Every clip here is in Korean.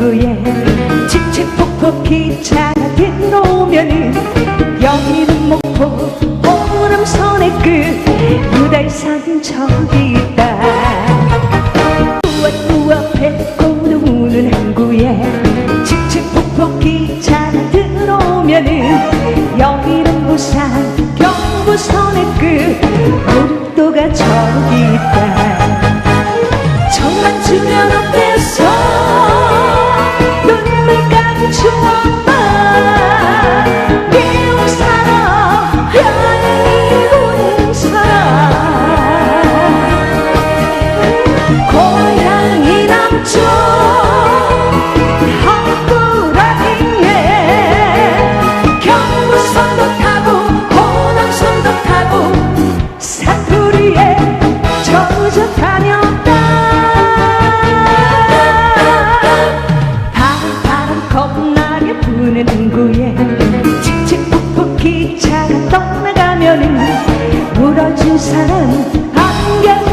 푹푹 기차가 들어오면은 여기는 목포 호남선의 끝 유달산 저기 있다. 우와 배고도 우는 항구에 칙칙폭폭 기차가 들어오면은 여기는 부산 경부선의 끝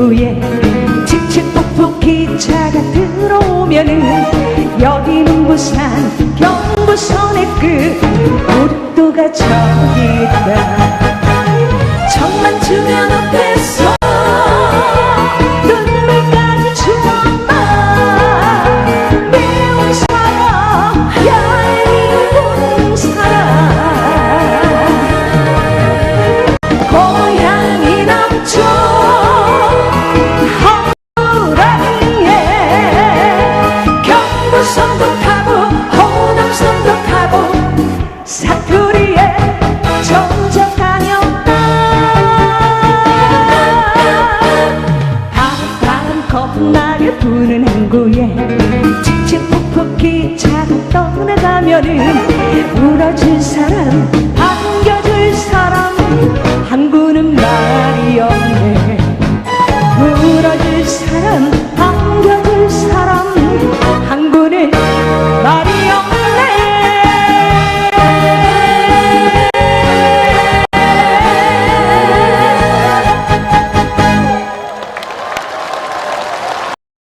항구에 칙칙폭폭 기차가 들어오면은 여기는 부산 경부선의 끝 칙칙 폭폭 기차 떠나가면은 울어줄 사람 안겨줄 사람. 한구는 말이 없네. 울어줄 사람